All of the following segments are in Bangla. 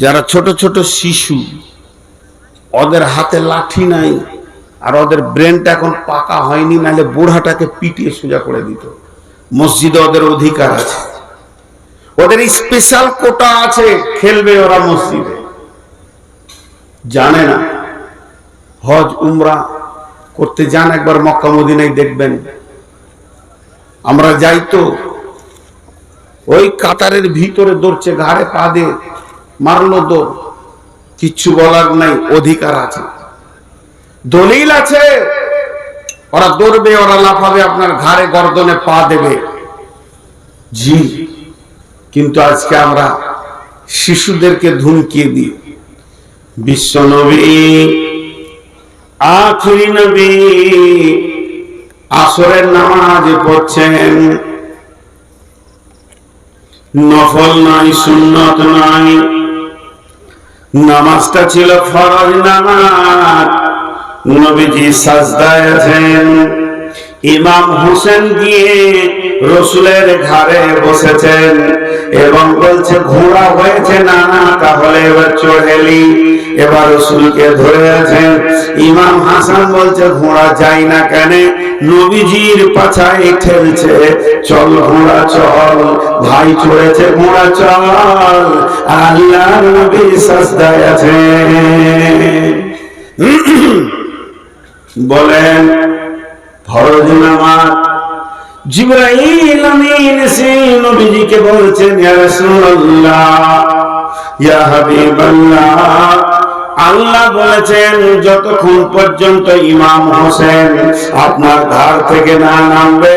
যারা ছোট ছোট শিশু, ওদের হাতে লাঠি নাই আর ওদের ব্রেনটা এখন পাকা হয়নি, নাহলে বুড়াটাকে পিটিয়ে সোজা করে দিত। মসজিদে ওদের অধিকার আছে। ওদের স্পেশাল কোটা আছে, খেলবে ওরা মসজিদে। জানে না। হজ, উমরা করতে যান একবার মক্কা মদিনায় দেখবেন। আমরা যাই তো, ওই কাতারের ভিতরে দৌড়ছে, ঘাড়ে পা দিয়ে মারলো দৌড় কিচ্ছু বলার নাই, অধিকার আছে। দলিল আছে। ওরা দৌড়বে, ওরা লাফাবে, আপনার ঘাড়ে গর্দনে পা দেবে। জি, কিন্তু আজকে আমরা শিশুদেরকে ধুমকিয়ে দিই। বিশ্ব নবী, আখিরি নবী, আসরের নামাজ পড়ছেন। নফল নাই, সুন্নত নাই। নামাজটা ছিল ফরজ নামাজ। নবীজি সাজদায় আছেন। ইমাম হোসেন গিয়ে রসুলের ঘাড়ে বসেছেন এবং বলছে, ঘোড়া হয়েছে না না, তাহলে এবার চড়েলি। এবার রসুলকে ধরে আছেন ইমাম হাসান বলছে, ঘোড়া যাই না কেন? নবীজির পাছায় ঠেলছে। চল ঘোড়া চল, ভাই চড়েছে, ঘোড়া চল। আল্লাহ নবী সাজদায় আছে। বলেন ফরজ নামাজ জিবরাইল আমিন এসে নবীজিকে বলছেন, ইয়া রাসূলুল্লাহ, ইয়া হাবিবাল্লাহ। আল্লাহ বলেছেন, যতক্ষণ পর্যন্ত ইমাম হোসেন আপনার ধার থেকে না নামবে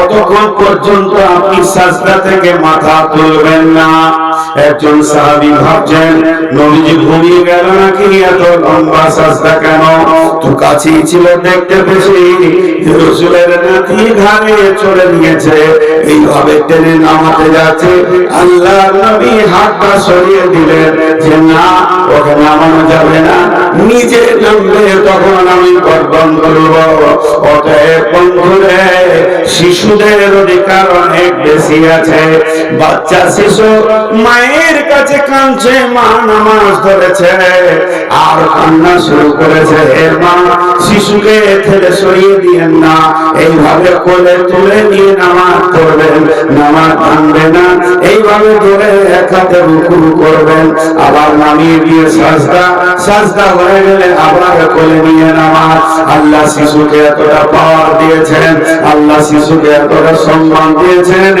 অতক্ষণ পর্যন্ত আপনি সাজদা থেকে মাথা তুলবেন না। একজন সাহাবী ভাবছেন, নবীজি ঘুমিয়ে গেল নাকি? এত লম্বা সাজদা কেন? তো কাছেই ছিল দেখতে পেয়েছি রসুলের নাতি ঘাড়ে চড়ে নিয়েছে। এইভাবে টেনে নামাতে যাচ্ছে। আল্লাহ নবী হাতটা সরিয়ে দিলেন যে, না, ওকে নামানো যাবে না। নিজে নামলে তখন আমি গর্বন করব। অতএব বন্ধুরে, শিশুদের অধিকার অনেক বেশি আছে। বাচ্চা, শিশু, মায়ের কাছে কাঁদছে, মা নামাজ ধরেছে, আর কান্না শুরু করেছে। হে মা, শিশুকে সরিয়ে দিয়েন না। এইভাবে কোলে তুলে নিয়ে নামাজ পড়বেন। নামাজ ভাঙবে না। এইভাবে ধরে এক হাতে রুকু করবেন। আবার নামিয়ে দিয়ে সাজদা সাজদা হয়ে গেলে আবার কোলে নিয়ে নামাজ। আল্লাহ শিশুকে এতটা পাওয়ার দিয়েছেন, আল্লাহ শিশুকে এতটা সম্মান দিয়েছেন।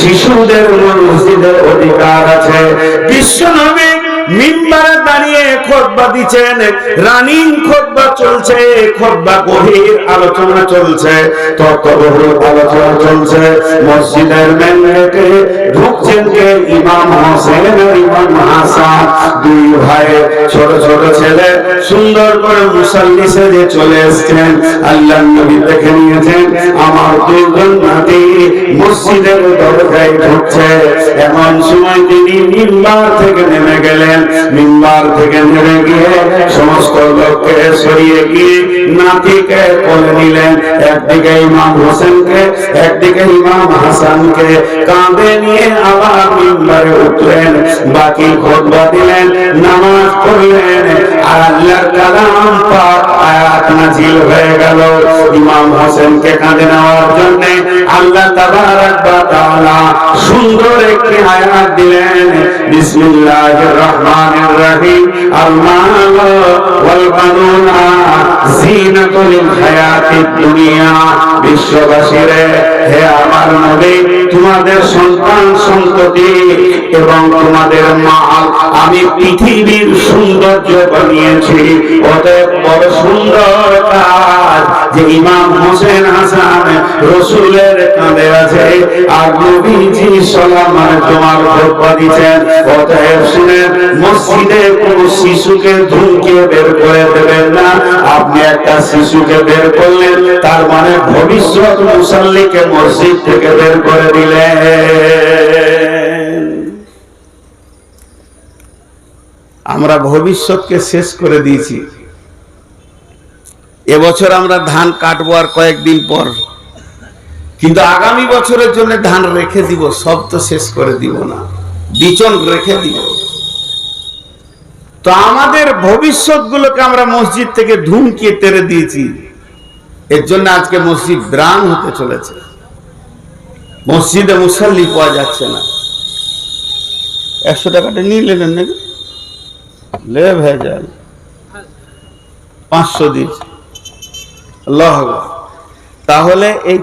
শিশুদের মসজিদের অধিকার আছে। বিশ্ব নবী মিম্বারে দাঁড়িয়ে খোদবা দিচ্ছেন, রানিং খোদবা চলছে, খোদবা গভীর আলোচনা চলছে, তত্ত্ববহুল আলোচনা চলছে। মসজিদের কে ইমাম হোসেন ইমাম হাসান দুই ভাই, ছোট ছোট ছেলে, সুন্দর করে মুসাল্লি সেজে চলে এসেছেন আল্লাহ নবী দেখে নিয়েছেন, আমার দুইজন নাতি মসজিদের দরজায় ঢুকছে। এমন সময় তিনি মিম্বার থেকে নেমে গেলেন। মিম্বার থেকে নেমে গিয়ে সমস্ত লোককে সরিয়ে গিয়ে নাতিকে কোলে নিলেন। একদিকে ইমাম হোসেনকে, একদিকে ইমাম হাসানকে। কাঁধে নিয়ে আবার মিম্বারে উঠলেন, বাকি খোদবা দিলেন নামাজ পড়লেন। আল্লাহর কালাম পাক আয়াত নাজিল হয়ে গেল। ইমাম হোসেনকে কাঁধে নেওয়ার জন্য আল্লাহ তাবারাক ওয়া তাআলা সুন্দর একটি আয়াত দিলেন। বিসমিল্লাহির রহমানির রহিম। আল মাল ওয়াল বানুনা জিনাতুল হায়াতিদ দুনিয়া। বিশ্ববাসীরে, হে আমার নবী তোমাদের সন্তান সন্ততি এবং তোমাদের মাল আমি পৃথিবীর সৌন্দর্য বানিয়েছি। অতএব বড় সুন্দর কাজ যে ইমাম হোসেন হাসান রসুলের কাঁধে আছে। আর নবীজি সালামার তোমার খোঁজবা দিচ্ছেন। অতএব শুনেন, মসজিদে কোন শিশুকে ধুমকে বের করে একটা শিশুকে বের করলেন তার মানে ভবিষ্যৎ মুসল্লিকে মসজিদ থেকে বের করে দিলেন। আমরা ভবিষ্যৎকে শেষ করে দিয়েছি। এবছর আমরা ধান কাটবো আর কয়েকদিন পর। কিন্তু আগামী বছরের জন্য ধান রেখে দিব, সব তো শেষ করে দিব না। বিচন রেখে দিব। তো আমাদের ভবিষ্যৎগুলোকে আমরা মসজিদ থেকে ধুমকিয়ে তেরে দিয়েছি। এর জন্য আজকে মসজিদ ব্রান হতে চলেছে। মসজিদে মুসল্লি পাওয়া যাচ্ছে না। একশো টাকাটা নিয়ে নিলেন নাকি? লে ভেজাল পাঁচশো দিয়েছে। তাহলে এই